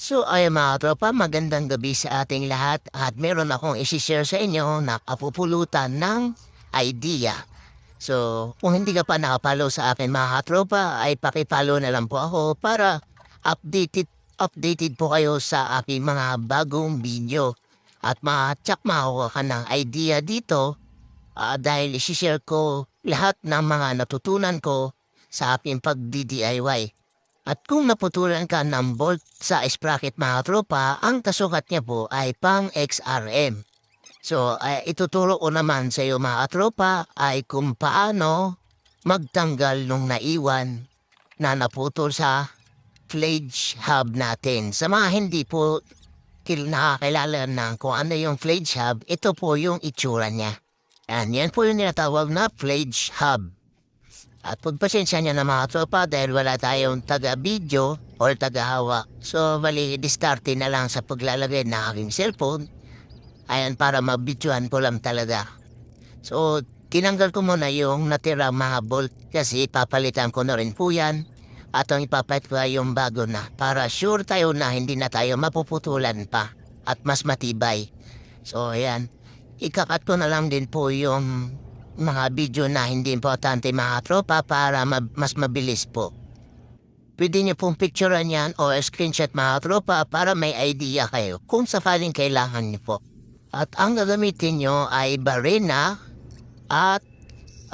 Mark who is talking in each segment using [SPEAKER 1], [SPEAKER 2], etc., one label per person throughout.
[SPEAKER 1] So ay mga tropa, magandang gabi sa ating lahat at meron akong isi-share sa inyo na kapupulutan ng idea. So kung hindi ka pa nakapalo sa akin mga tropa ay pakipalo na lang po ako para updated updated po kayo sa aking mga bagong video. At ma-check makakuha ka ng idea dito ah, dahil isi-share ko lahat ng mga natutunan ko sa aking pag-DIY. At kung naputulan ka ng bolt sa sprocket mga tropa, ang kasukat niya po ay pang XRM. So, ay, ituturo ko naman sa iyo mga tropa ay kung paano magtanggal nung naiwan na naputol sa flage hub natin. Sa mga hindi po kil nakakilala ng kung ano yung flage hub, ito po yung itsura niya. And yan po yung tinatawag na flage hub. At pagpasensya niya na mga tropa dahil wala tayong taga-video or taga-hawak. So, bali, diskarte na lang sa paglalagay ng aking cellphone. Ayan, para mabidyoan ko lang talaga. So, tinanggal ko muna yung natira mga bolt kasi papalitan ko na rin po yan. At ang ipapalit ko ay yung bago na para sure tayo na hindi na tayo mapuputulan pa at mas matibay. So, ayan. Ikakat ko na lang din po yung mga video na hindi importante mga tropa para ma- mas mabilis po. Pwede niyo pong picturean yan o screenshot mga tropa para may idea kayo kung sakaling kailangan niyo po. At ang gagamitin niyo ay barena at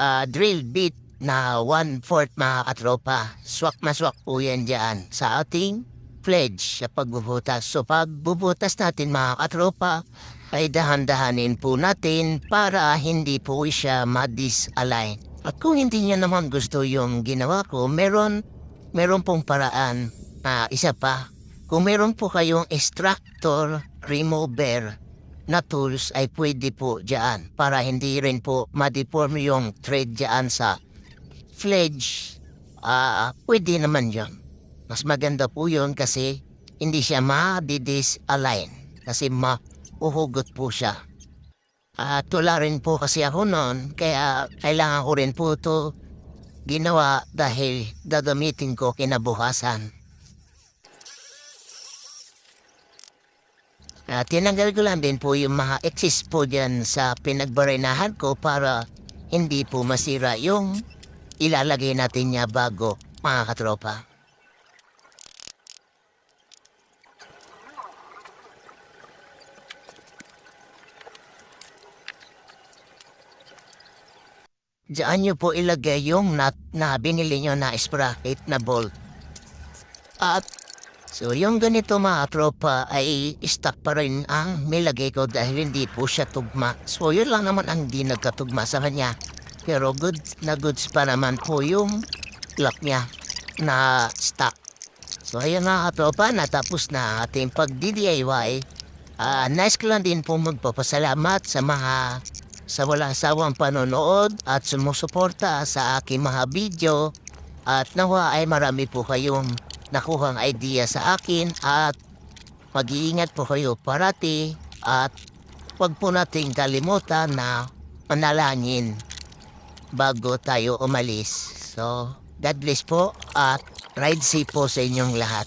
[SPEAKER 1] ah, drill bit na one-fourth mga katropa. Swak na swak po yan dyan sa ating pledge sa pagbubutas. So pagbubutas natin mga katropa, ay dahan-dahanin po natin para hindi po siya ma-disalign. At kung hindi niya naman gusto yung ginawa ko, meron, meron pong paraan na isa pa. Kung meron po kayong extractor remover na tools ay pwede po dyan para hindi rin po ma-deform yung thread dyan sa fledge. Ah, pwede naman yun. Mas maganda po yun kasi hindi siya ma-disalign. Kasi ma uhugot po siya. At wala rin po kasi ako noon, kaya kailangan ko rin po ito ginawa dahil gagamitin ko kinabukasan. At tinanggal ko lang din po yung mga excess po dyan sa pinagbarinahan ko para hindi po masira yung ilalagay natin niya bago mga katropa. Diyan nyo po ilagay yung nut na binili nyo na sprocket na bolt. At so yung ganito mga tropa ay stock pa rin ang nilagay ko dahil hindi po siya tugma. So yun lang naman ang di nagkatugma sa kanya. Pero good na goods pa naman po yung lock niya na stock. So ayun mga tropa, natapos na ating pag-DIY. Ah, nice ko lang din po magpapasalamat sa mga sa walang sawang panonood at sumusuporta sa aking mga video at nawa ay marami po kayong nakuhang idea sa akin at mag-iingat po kayo parati at huwag po nating kalimutan na manalangin bago tayo umalis. So, God bless po at ride safe po sa inyong lahat.